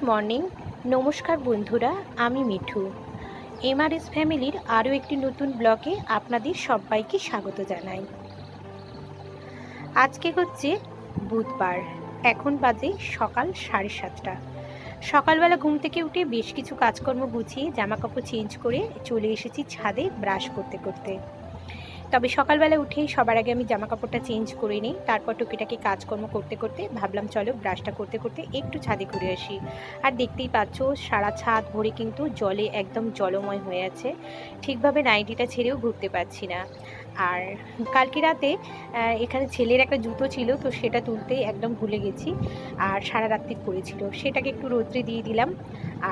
Good morning. নমস্কার বন্ধুরা, আমি মিঠু। এমআরএস ফ্যামিলির আরও একটি নতুন ব্লগে আপনাদের সবাইকে স্বাগত জানাই। আজকে হচ্ছে বুধবার, এখন বাজে সকাল সাড়ে সাতটা। সকালবেলা ঘুম থেকে উঠে বেশ কিছু কাজকর্ম গুছিয়ে জামাকাপড় চেঞ্জ করে চলে এসেছি ছাদে ব্রাশ করতে করতে। তবে সকালবেলা উঠেই সবার আগে আমি জামা কাপড়টা চেঞ্জ করে নিই। তারপর টুকিটাকি কাজকর্ম করতে করতে ভাবলাম, চলো ব্রাশটা করতে করতে একটু ছাদে ঘুরে আসি। আর দেখতেই পাচ্ছ, সারা ছাদ ভরে কিন্তু জলে একদম জলময় হয়ে আছে। ঠিকভাবে নাইটিটা ছেড়েও ঘুরতে পারছি না। আর কালকে রাতে এখানে ছেলের একটা জুতো ছিল, তো সেটা তুলতে একদম ভুলে গেছি। আর সারা রাত্রি করেছিল সেটাকে একটু রৌদ্রে দিয়ে দিলাম।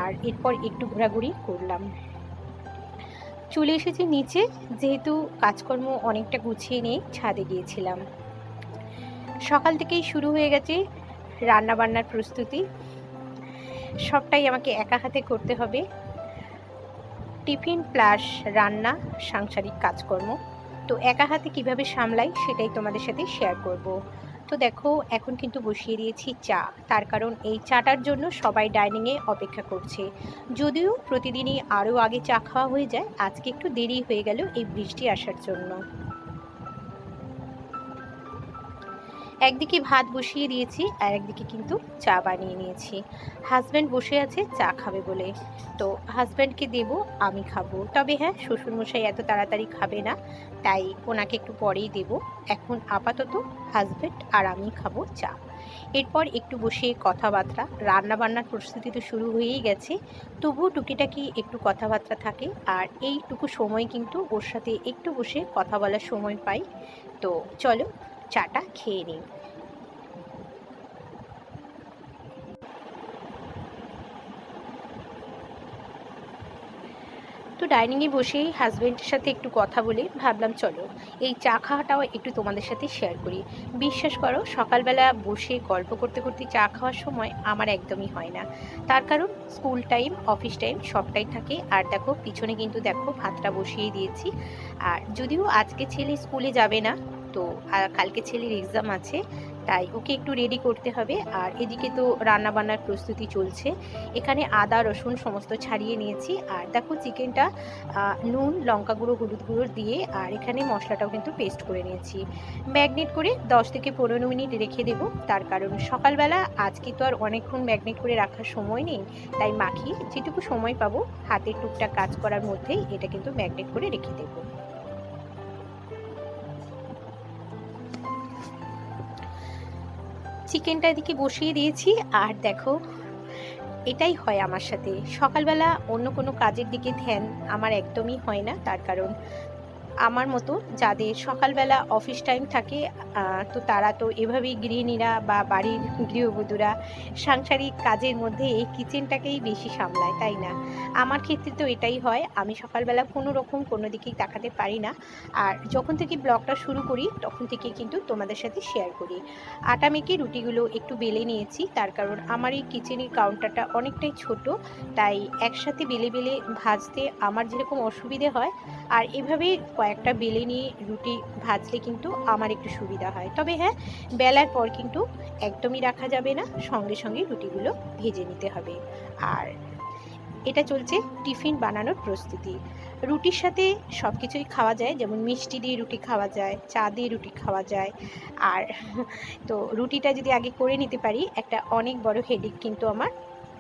আর এরপর একটু ঘোরাঘুরি করলাম। চলে এসেছি নিচে। যেহেতু কাজকর্ম অনেকটা গুছিয়ে নিয়ে ছাদে গিয়েছিলাম। সকাল থেকেই শুরু হয়ে গেছে রান্নাবান্নার প্রস্তুতি। সবটাই আমাকে একা হাতে করতে হবে। টিফিন প্লাস রান্না, সাংসারিক কাজকর্ম। তো একা হাতে কীভাবে সামলাই সেটাই তোমাদের সাথে শেয়ার করব। তো দেখো, এখন কিন্তু বসিয়ে দিয়েছি চা। তার কারণ এই চাটার জন্য সবাই ডাইনিংয়ে অপেক্ষা করছে। যদিও প্রতিদিনই আরও আগে চা খাওয়া হয়ে যায়, আজকে একটু দেরি হয়ে গেল এই বৃষ্টি আসার জন্য। একদিকে ভাত বসিয়ে দিয়েছি আর একদিকে কিন্তু চা বানিয়ে নিয়েছি। হাজব্যান্ড বসে আছে, চা খাবে বলে। তো হাজব্যান্ডকে দেব, আমি খাব। তবে হ্যাঁ শ্বশুরমশাই এত তাড়াতাড়ি খাবে না, তাই ওনাকে একটু পরেই দেব। এখন আপাতত হাজব্যান্ড আর আমি খাব চা। এরপর একটু বসে কথাবার্তা। রান্না বান্নার প্রস্তুতি তো শুরু হয়েই গেছে। তবুও টুকিটাকি একটু কথাবার্তা থাকে আর এইটুকু সময় কিন্তু ওর সাথে একটু বসে কথা বলার সময় পাই। তো চলো চাটা খেয়ে নিই তো ডাইনিংয়ে বসেই হাজব্যান্ডের সাথে একটু কথা বলে ভাবলাম, চলো এই চা খাওয়াটাও একটু তোমাদের সাথে শেয়ার করি। বিশ্বাস করো, সকালবেলা বসে গল্প করতে করতে চা খাওয়ার সময় আমার একদমই হয় না। তার কারণ স্কুল টাইম অফিস টাইম সবটাই থাকে। আর দেখো, পিছনে কিন্তু দেখো ভাতটা বসিয়ে দিয়েছি। আর যদিও আজকে ছেলে স্কুলে যাবে না তো আর কালকে ছেলের এক্সাম আছে, তাই ওকে একটু রেডি করতে হবে। আর এদিকে তো রান্না বান্নার প্রস্তুতি চলছে। এখানে আদা, রসুন সমস্ত ছাড়িয়ে নিয়েছি। আর দেখো চিকেনটা নুন, লঙ্কা গুঁড়ো, হলুদ গুঁড়ো দিয়ে, আর এখানে মশলাটাও কিন্তু পেস্ট করে নিয়েছি। ম্যাগনেট করে দশ থেকে পনেরো মিনিট রেখে দেবো। তার কারণ সকালবেলা আজকে তো আর অনেকক্ষণ ম্যাগনেট করে রাখার সময় নেই, তাই মাখিয়ে যেটুকু সময় পাবো, হাতের টুকটাক কাজ করার মধ্যেই এটা কিন্তু ম্যাগনেট করে রেখে দেবো। চিকেনটা এদিকে বসিয়ে দিয়েছি, আর দেখো, এটাই হয় আমার সাথে। সকালবেলা অন্য কোনো কাজের দিকে ধ্যান আমার একদমই হয় না, তার কারণ আমার মতো যাদের সকালবেলা অফিস টাইম থাকে তো তারা তো এভাবেই গৃহিণীরা বা বাড়ির গৃহবধূরা সাংসারিক কাজের মধ্যে এই কিচেনটাকেই বেশি সামলায়, তাই না? আমার ক্ষেত্রে তো এটাই হয়, আমি সকালবেলা কোনো রকম কোনো দিকেই তাকাতে পারি না। আর যখন থেকে ব্লগটা শুরু করি, তখন থেকে কিন্তু তোমাদের সাথে শেয়ার করি। আটা মেখে রুটিগুলো একটু বেলে নিয়েছি, তার কারণ আমার এই কিচেনের কাউন্টারটা অনেকটাই ছোট, তাই একসাথে বেলে বেলে ভাজতে আমার যেরকম অসুবিধে হয়, আর এভাবে কয়েকটা বেলে নিয়ে রুটি ভাজলে কিন্তু আমার একটু সুবিধা হয়। তবে হ্যাঁ বেলার পর কিন্তু একদমই রাখা যাবে না, সঙ্গে সঙ্গে রুটিগুলো ভেজে নিতে হবে। আর এটা চলছে টিফিন বানানোর প্রস্তুতি। রুটির সাথে সব কিছুই খাওয়া যায়, যেমন মিষ্টি দিয়ে রুটি খাওয়া যায়, চা দিয়ে রুটি খাওয়া যায়। আর তো রুটিটা যদি আগে করে নিতে পারি, একটা অনেক বড় হেডেক কিন্তু আমার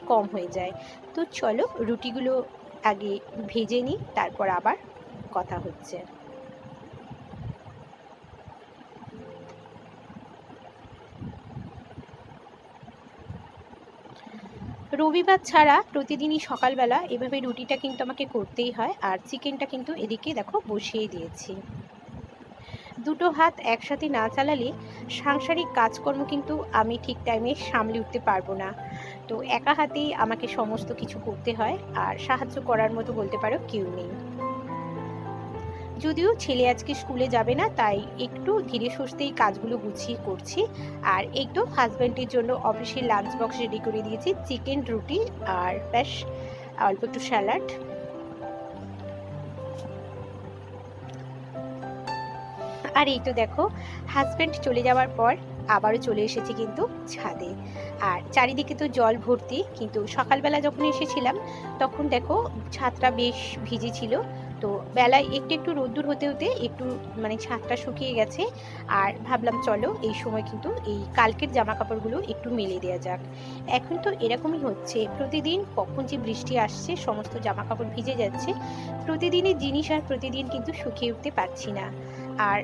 কম হয়ে যায়। তো চলো রুটিগুলো আগে ভেজে নিই, তারপর আবার কথা হচ্ছে। রবিবার ছাড়া প্রতিদিনই সকালবেলা এভাবে রুটিটা কিন্তু আমাকে করতেই হয় আর চিকেনটা কিন্তু এদিকে দেখো বসিয়ে দিয়েছি। দুটো হাত একসাথে না চালালে সাংসারিক কাজকর্ম কিন্তু আমি ঠিক টাইমে সামলে উঠতে পারব না। তো একা হাতেই আমাকে সমস্ত কিছু করতে হয় আর সাহায্য করার মতো বলতে পারো কেউ নেই। যদিও ছেলে আজকে স্কুলে যাবে না, তাই একটু ধীরে সুস্থেই কাজগুলো গুছিয়ে করছি। আর একটু হাজব্যান্ডের জন্য অফিসের লাঞ্চ বক্স রেডি করে দিয়েছি চিকেন রুটি আর ব্যাস, অল্প একটু স্যালাড আর এই তো দেখো হাজব্যান্ড চলে যাওয়ার পর আবারও চলে এসেছি কিন্তু ছাদে। আর চারিদিকে তো জল ভর্তি, কিন্তু সকালবেলা যখন এসেছিলাম, তখন দেখো ছাদটা বেশ ভিজে ছিল। তো বেলায় একটু একটু রোদ্দুর হতে হতে একটু মানে ছাদটা শুকিয়ে গেছে। আর ভাবলাম চলো এই সময় কিন্তু এই কালকের জামা কাপড়গুলো একটু মেলে দেওয়া যাক। এখন তো এরকমই হচ্ছে। প্রতিদিন কখন যে বৃষ্টি আসছে, সমস্ত জামা কাপড় ভিজে যাচ্ছে, প্রতিদিনের জিনিস আর প্রতিদিন কিন্তু শুকিয়ে উঠতে পারছি না। আর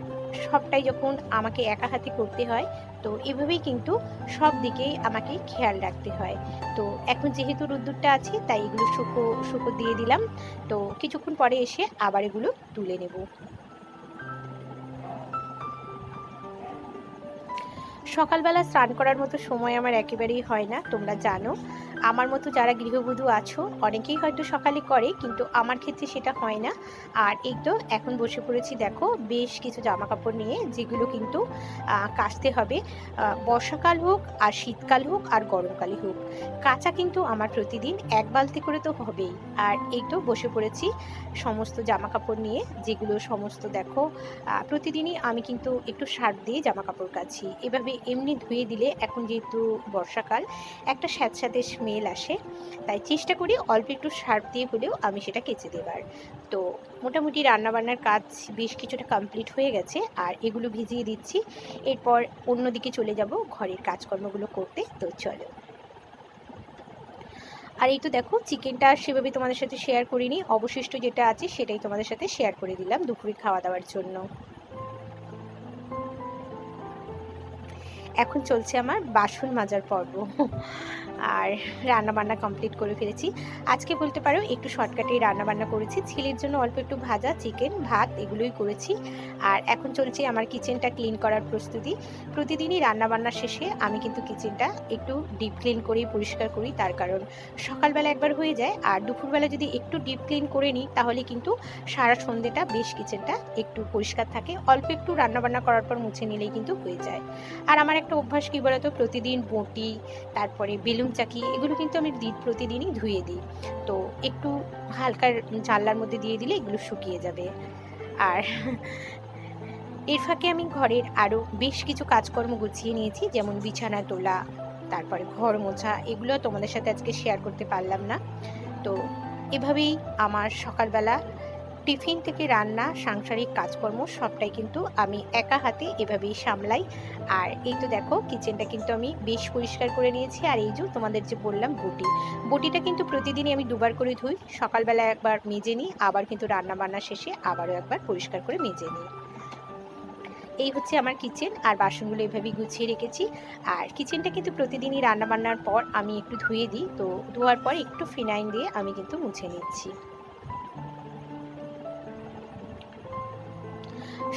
সবটাই যখন আমাকে একা হাতে করতে হয়, তো এভাবেই কিন্তু সব দিকেই আমাকে খেয়াল রাখতে হয়। তো এখন যেহেতু রোদ্দুরটা আছে, তাই এগুলো শুকো শুকো দিয়ে দিলাম। তো কিছুক্ষণ পরে এসে আবার এগুলো তুলে নেব। সকালবেলা স্নান করার মতো সময় আমার একেবারেই হয় না, তোমরা জানো। আমার মতো যারা গৃহবধূ আছো, অনেকেই হয়তো সকালে করে, কিন্তু আমার ক্ষেত্রে সেটা হয় না। আর এই তো এখন বসে পড়েছি, দেখো, বেশ কিছু জামা কাপড় নিয়ে, যেগুলো কিন্তু কাচতে হবে। বর্ষাকাল হোক, আর শীতকাল হোক, আর গরমকালই হোক। কাঁচা কিন্তু আমার প্রতিদিন এক বালতি করে তো হবেই। আর এই তো বসে পড়েছি, সমস্ত জামা কাপড় নিয়ে, যেগুলো সমস্ত দেখো প্রতিদিনই আমি কিন্তু একটু সার দিয়ে জামা কাপড় কাছি এভাবে এমনি ধুয়ে দিলে, এখন যেহেতু বর্ষাকাল, একটা স্যাঁতস্যাঁতে স্মেল আসে, তাই চেষ্টা করি অল্প একটু সার্প দিয়ে হলেও আমি সেটা কেচে দেবার। তো মোটামুটি রান্নাবান্নার কাজ বেশ কিছুটা কমপ্লিট হয়ে গেছে, আর এগুলো ভিজিয়ে দিচ্ছি। এরপর অন্যদিকে চলে যাব ঘরের কাজকর্মগুলো করতে। তো চলো। আর এই তো দেখো চিকেনটা সেভাবে তোমাদের সাথে শেয়ার করিনি। অবশিষ্ট যেটা আছে সেটাই তোমাদের সাথে শেয়ার করে দিলাম দুপুরে খাওয়া দাওয়ার জন্য। এখন চলছে আমার বাসন মাজার পর্ব। আর রান্না বান্না কমপ্লিট করে ফেলেছি। আজকে বলতে পারো একটু শর্টকাটেই রান্না বান্না করেছি। ছেলের জন্য অল্প একটু ভাজা চিকেন ভাত এগুলোই করেছি। আর এখন চলছে আমার কিচেনটা ক্লিন করার প্রস্তুতি। প্রতিদিনই রান্না বান্না শেষে আমি কিন্তু কিচেনটা একটু ডিপ ক্লিন করেই পরিষ্কার করি। তার কারণ সকালবেলা একবার হয়ে যায় আর দুপুরবেলা যদি একটু ডিপ ক্লিন করে নিই, তাহলে কিন্তু সারা সন্ধ্যেটা বেশ কিচেনটা একটু পরিষ্কার থাকে। অল্প একটু রান্না বান্না করার পর মুছে নিলেই কিন্তু হয়ে যায়। আর আমার একটা অভ্যাস কী বলতো? প্রতিদিন বটি, তারপরে বেলুন চাকি, এগুলো কিন্তু আমি প্রতিদিনই ধুয়ে দিই। তো একটু হালকা জানলার মধ্যে দিয়ে দিলে এগুলো শুকিয়ে যাবে। আর এর ফাঁকে আমি ঘরের আরও বেশ কিছু কাজকর্ম গুছিয়ে নিয়েছি, যেমন বিছানা তোলা, তারপরে ঘর মোছা, এগুলো তোমাদের সাথে আজকে শেয়ার করতে পারলাম না। তো এভাবেই আমার সকালবেলা টিফিন থেকে রান্না, সাংসারিক কাজকর্ম সবটাই কিন্তু আমি একা হাতে এভাবেই সামলাই। আর এই তো দেখো কিচেনটা কিন্তু আমি বেশ পরিষ্কার করে নিয়েছি। আর এই যে তোমাদের যে বললাম বটি, বটিটা কিন্তু প্রতিদিনই আমি দুবার করে ধুই। সকালবেলা একবার মেজে নিই, আবার কিন্তু রান্না বান্না শেষে আবারও একবার পরিষ্কার করে মেজে নিই। এই হচ্ছে আমার কিচেন আর বাসনগুলো এভাবেই গুছিয়ে রেখেছি। আর কিচেনটা কিন্তু প্রতিদিনই রান্না বান্নার পর আমি একটু ধুয়ে দিই। তো ধোয়ার পর একটু ফিনাইল দিয়ে আমি কিন্তু মুছে নিচ্ছি।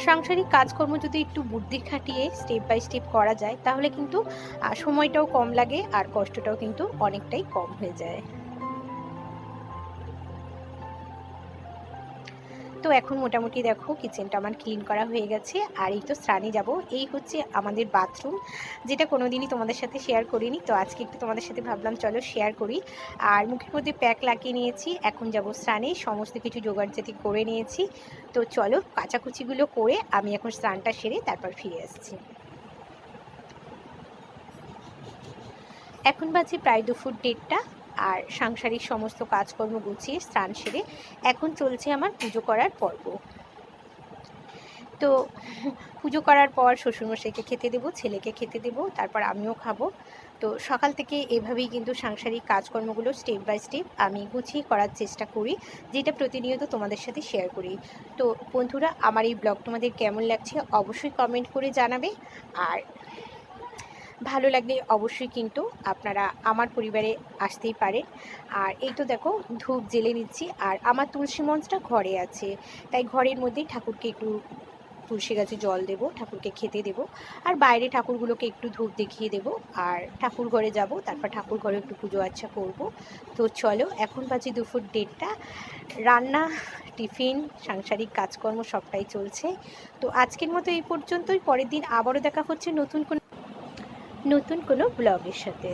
সাংসারিক কাজকর্ম যদি একটু বুদ্ধি খাটিয়ে স্টেপ বাই স্টেপ করা যায়, তাহলে কিন্তু সময়টাও কম লাগে আর কষ্টটাও কিন্তু অনেকটাই কম হয়ে যায়। তো এখন মোটামুটি দেখো কিচেনটা আমার ক্লিন করা হয়ে গেছে। আর এই তো স্নানে যাব। এই হচ্ছে আমাদের বাথরুম যেটা কোনোদিনই তোমাদের সাথে শেয়ার করিনি। তো আজকে একটু তোমাদের সাথে ভাবলাম, চলো শেয়ার করি। আর মুখের মধ্যে প্যাক লাগিয়ে নিয়েছি। এখন যাব স্নানে। সমস্ত কিছু জোগাড় জাতি করে নিয়েছি। তো চলো কাচাকুচিগুলো করে আমি এখন স্নানটা সেরে তারপর ফিরে আসছি। এখন বাজে প্রায় দুপুর দেড়টা। আর সাংসারিক সমস্ত কাজকর্ম গুছিয়ে স্নান সেরে এখন চলছে আমার পুজো করার পর্ব। তো পুজো করার পর শ্বশুরমশাইকে খেতে দেবো, ছেলেকে খেতে দেবো, তারপর আমিও খাব। তো সকাল থেকে এভাবেই কিন্তু সাংসারিক কাজকর্মগুলো স্টেপ বাই স্টেপ আমি গুছিয়ে করার চেষ্টা করি, যেটা প্রতিনিয়ত তোমাদের সাথে শেয়ার করি। তো বন্ধুরা, আমার এই ব্লগ তোমাদের কেমন লাগছে অবশ্যই কমেন্ট করে জানাবে। আর ভালো লাগলে অবশ্যই কিন্তু আপনারা আমার পরিবারে আসতেই পারেন আর এই তো দেখো, ধূপ জেলে নিচ্ছি। আর আমার তুলসী মঞ্চটা ঘরে আছে। তাই ঘরের মধ্যেই ঠাকুরকে একটু তুলসী গাছে জল দেব, ঠাকুরকে খেতে দেব। আর বাইরে ঠাকুরগুলোকে একটু ধূপ দেখিয়ে দেব। আর ঠাকুর ঘরে যাব, তারপর ঠাকুর ঘরে একটু পুজো আচ্ছা করব। তো চলো, এখন বাজে দুপুর দেড়টা। রান্না, টিফিন, সাংসারিক কাজকর্ম সবটাই চলছে। তো আজকের মতো এই পর্যন্তই। পরের দিন আবারও দেখা হচ্ছে নতুন কোনো নতুন কোনো ব্লগের সাথে।